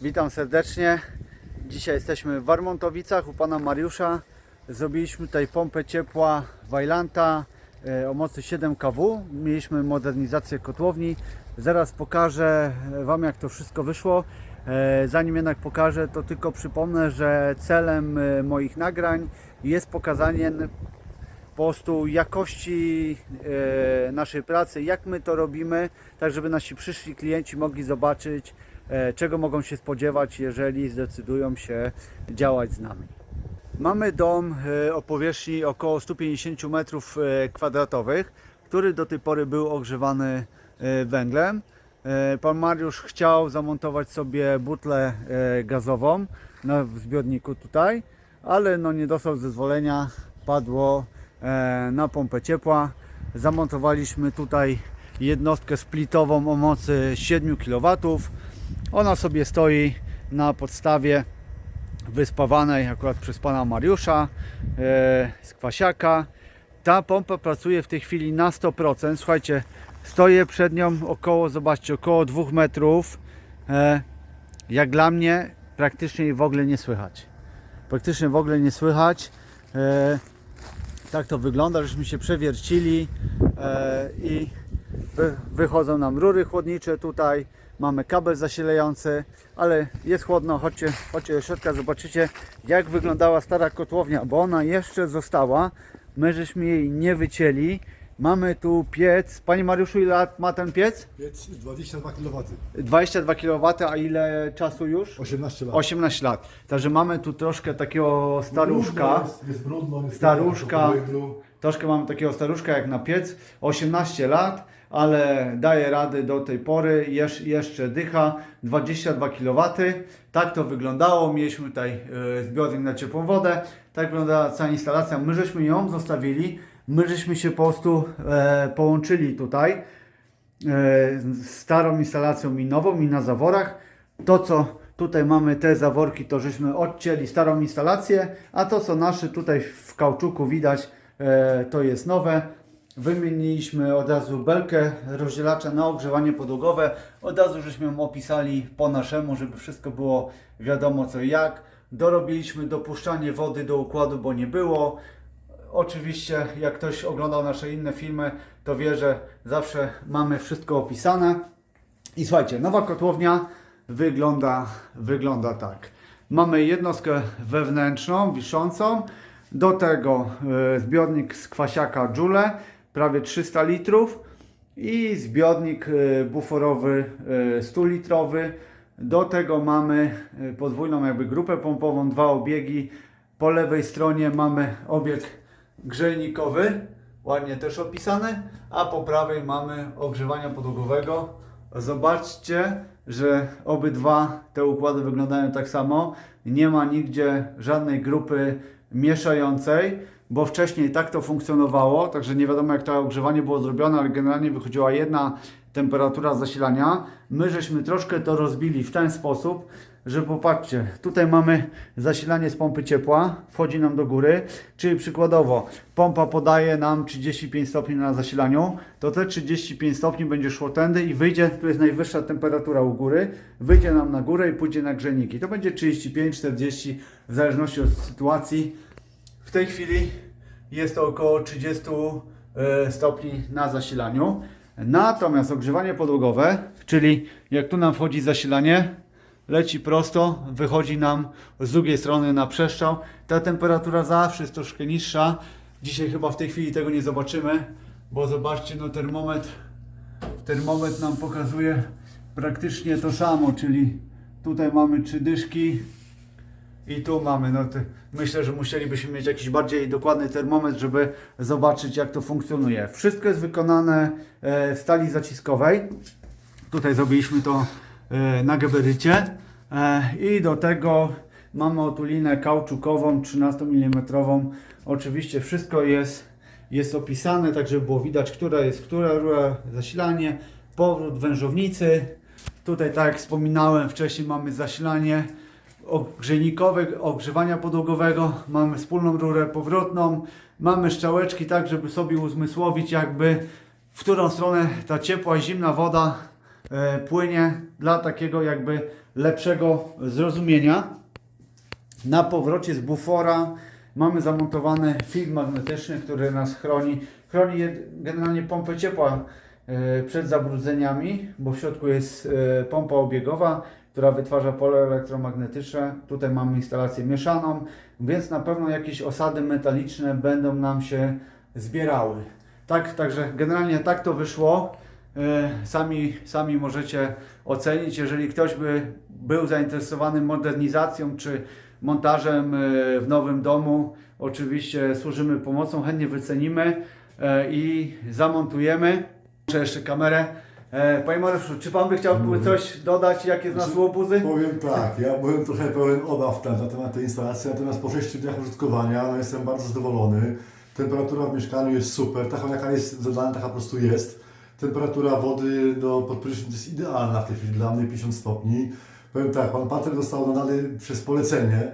Witam serdecznie. Dzisiaj jesteśmy w Warmontowicach u pana Mariusza. Zrobiliśmy tutaj pompę ciepła Wajlanta e, o mocy 7 kW. Mieliśmy modernizację kotłowni. Zaraz pokażę Wam jak to wszystko wyszło. E, Zanim jednak pokażę, to tylko przypomnę, że celem e, moich nagrań jest pokazanie po prostu jakości naszej pracy, jak my to robimy, tak żeby nasi przyszli klienci mogli zobaczyć, czego mogą się spodziewać, jeżeli zdecydują się działać z nami. Mamy dom e, o powierzchni około 150 m2, który do tej pory był ogrzewany e, węglem. E, Pan Mariusz chciał zamontować sobie butlę e, gazową na zbiorniku tutaj, ale no nie dostał zezwolenia, padło e, na pompę ciepła. Zamontowaliśmy tutaj jednostkę splitową o mocy 7 kW. Ona sobie stoi na podstawie wyspawanej akurat przez pana Mariusza e, z Kwasiaka. Ta pompa pracuje w tej chwili na 100%. Słuchajcie, stoję przed nią około, zobaczcie, około 2 metrów. E, jak dla mnie praktycznie jej w ogóle nie słychać. Praktycznie w ogóle nie słychać. E, tak to wygląda, żeśmy się przewiercili i wy, wychodzą nam rury chłodnicze tutaj, mamy kabel zasilający, ale jest chłodno, chodźcie, chodźcie do środka, zobaczycie jak wyglądała stara kotłownia, bo ona jeszcze została, my żeśmy jej nie wycięli, mamy tu piec, Panie Mariuszu ile lat ma ten piec? Piec 22 kW. 22 kW, a ile czasu już? 18 lat. 18 lat, także mamy tu troszkę takiego staruszka. Jest, jest brudno, jest Staruszka. Troszkę mamy takiego staruszka jak na piec, 18 lat, ale daje rady do tej pory, Jesz, jeszcze dycha, 22 kW. Tak to wyglądało, mieliśmy tutaj e, zbiornik na ciepłą wodę, tak wyglądała cała instalacja, my żeśmy ją zostawili, my żeśmy się po prostu e, połączyli tutaj e, z starą instalacją i nową i na zaworach. To co tutaj mamy te zaworki, to żeśmy odcięli starą instalację, a to co nasze tutaj w kauczuku widać, e, to jest nowe. Wymieniliśmy od razu belkę rozdzielacza na ogrzewanie podłogowe. Od razu żeśmy ją opisali po naszemu, żeby wszystko było wiadomo co i jak. Dorobiliśmy dopuszczanie wody do układu, bo nie było. Oczywiście, jak ktoś oglądał nasze inne filmy, to wie, że zawsze mamy wszystko opisane. I słuchajcie, nowa kotłownia wygląda, wygląda tak. Mamy jednostkę wewnętrzną, wiszącą. Do tego e, zbiornik z kwasiaka Joule, prawie 300 litrów. I zbiornik e, buforowy e, 100 litrowy. Do tego mamy e, podwójną jakby grupę pompową, dwa obiegi. Po lewej stronie mamy obieg grzejnikowy, ładnie też opisany, a po prawej mamy ogrzewania podłogowego. Zobaczcie, że obydwa te układy wyglądają tak samo. Nie ma nigdzie żadnej grupy mieszającej, bo wcześniej tak to funkcjonowało, także nie wiadomo jak to ogrzewanie było zrobione, ale generalnie wychodziła jedna temperatura zasilania. My żeśmy troszkę to rozbili w ten sposób, że popatrzcie, tutaj mamy zasilanie z pompy ciepła, wchodzi nam do góry, czyli przykładowo pompa podaje nam 35 stopni na zasilaniu, to te 35 stopni będzie szło tędy i wyjdzie, tu jest najwyższa temperatura u góry, wyjdzie nam na górę i pójdzie na grzejniki. To będzie 35-40 w zależności od sytuacji. W tej chwili jest to około 30 e, stopni na zasilaniu. Natomiast ogrzewanie podłogowe, czyli jak tu nam wchodzi zasilanie, leci prosto, wychodzi nam z drugiej strony na przeszczał. Ta temperatura zawsze jest troszkę niższa. Dzisiaj chyba w tej chwili tego nie zobaczymy, bo zobaczcie, no termometr, termometr nam pokazuje praktycznie to samo, czyli tutaj mamy trzy dyszki, i tu mamy, no myślę, że musielibyśmy mieć jakiś bardziej dokładny termometr, żeby zobaczyć jak to funkcjonuje. Wszystko jest wykonane e, w stali zaciskowej. Tutaj zrobiliśmy to na geberycie. E, I do tego mamy otulinę kauczukową 13 mm. Oczywiście wszystko jest, jest opisane, tak żeby było widać, która jest która rura, zasilanie, powrót wężownicy. Tutaj, tak jak wspominałem wcześniej, mamy zasilanie ogrzejnikowe, ogrzewania podłogowego, mamy wspólną rurę powrotną, mamy szczałeczki tak, żeby sobie uzmysłowić jakby w którą stronę ta ciepła, zimna woda e, płynie dla takiego jakby lepszego zrozumienia. Na powrocie z bufora mamy zamontowany filtr magnetyczny, który nas chroni. Chroni generalnie pompę ciepła e, przed zabrudzeniami, bo w środku jest e, pompa obiegowa, która wytwarza pole elektromagnetyczne. Tutaj mamy instalację mieszaną, więc na pewno jakieś osady metaliczne będą nam się zbierały. Tak, także generalnie tak to wyszło. E, Sami, sami możecie ocenić, jeżeli ktoś by był zainteresowany modernizacją czy montażem e, w nowym domu. Oczywiście służymy pomocą, chętnie wycenimy e, i zamontujemy. Muszę jeszcze kamerę. Panie Mariuszu, czy Pan by chciał coś dodać, jakie znalazł obuzy? Powiem tak, ja byłem trochę pełen obaw na, na temat tej instalacji, natomiast po 6 dniach użytkowania no, jestem bardzo zadowolony. Temperatura w mieszkaniu jest super, taka jaka jest zadana, taka po prostu jest. Temperatura wody do pod prysznic jest idealna w tej chwili dla mnie, 50 stopni. Powiem tak, pan Patryk dostał nadany przez polecenie.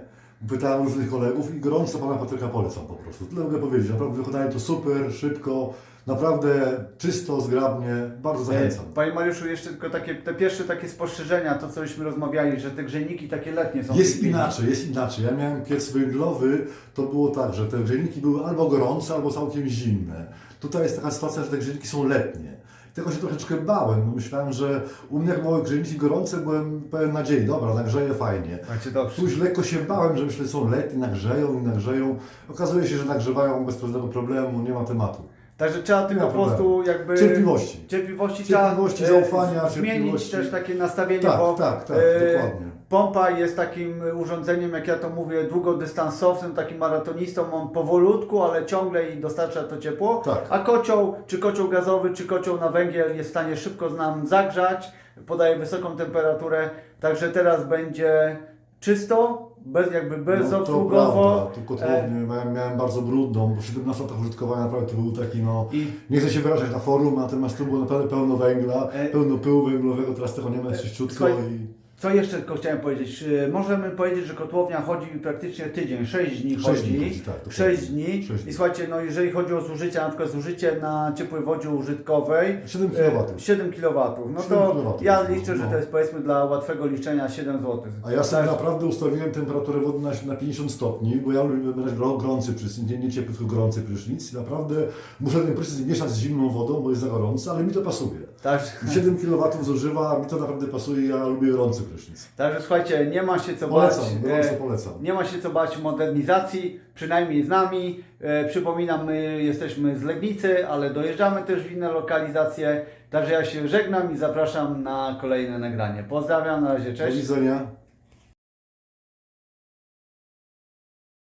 Pytałem różnych kolegów i gorąco pana Patryka polecam po prostu. Tyle mogę powiedzieć. Naprawdę wykonali to super, szybko, naprawdę czysto, zgrabnie. Bardzo zachęcam. E, Panie Mariuszu, jeszcze tylko takie, te pierwsze takie spostrzeżenia, to cośmy rozmawiali, że te grzejniki takie letnie są. Jest inaczej, jest inaczej. Ja miałem piec węglowy, to było tak, że te grzejniki były albo gorące, albo całkiem zimne. Tutaj jest taka sytuacja, że te grzejniki są letnie. Tego się troszeczkę bałem, bo myślałem, że u mnie jak małe grzejniki gorące, byłem pełen nadziei, dobra, nagrzeje fajnie. Macie dobrze. Lekko się bałem, że myślę, że są letnie, nagrzeją i nagrzeją. Okazuje się, że nagrzewają bez żadnego problemu, nie ma tematu. Także trzeba tylko po prostu jakby... Cierpliwości. Cierpliwości, Cierpliwości, trzeba, zaufania, Zmienić cierpliwości. też takie nastawienie, Tak, bo tak, tak, e, dokładnie. pompa jest takim urządzeniem, jak ja to mówię, długodystansowcem, takim maratonistą, on powolutku, ale ciągle i dostarcza to ciepło. Tak. A kocioł, czy kocioł gazowy, czy kocioł na węgiel jest w stanie szybko nam zagrzać, podaje wysoką temperaturę, także teraz będzie czysto, bez, jakby No, bezobsługowo. to prawda, tu kotłownię miałem, miałem bardzo brudną, bo 17 latach użytkowania naprawdę to był taki no... I Nie chcę się wyrażać na forum, natomiast tu było naprawdę pełno węgla, E, pełno pyłu węglowego, teraz tego nie ma, czyściutko słuchaj, i... Co jeszcze tylko chciałem powiedzieć? Y, Możemy powiedzieć, że kotłownia chodzi praktycznie tydzień, 6 dni Sześć chodzi. dni chodzi, tak, dokładnie. 6 dni. Sześć I dni. słuchajcie, no jeżeli chodzi o zużycie, na przykład zużycie na ciepłej wodzie użytkowej 7 e, kW. 7 kW. No 7 to kilowatów, ja liczę, że No. to jest powiedzmy dla łatwego liczenia 7 zł. A ja sobie naprawdę ustawiłem temperaturę wody na, na 50 stopni, bo ja lubię brać gorący prysznic, nie, nie ciepły, tylko gorący prysznic. I naprawdę muszę ten prysznic mieszać z zimną wodą, bo jest za gorący, ale mi to pasuje. Tak, 7 kW zużywa, mi to naprawdę pasuje, ja lubię gorący prysznic. także słuchajcie, nie ma się co Polecam, bać. gorąco e, polecam. Nie ma się co bać modernizacji, przynajmniej z nami. E, przypominam, my jesteśmy z Legnicy, ale dojeżdżamy też w inne lokalizacje. Także ja się żegnam i zapraszam na kolejne nagranie. Pozdrawiam, na razie, Do cześć. widzenia.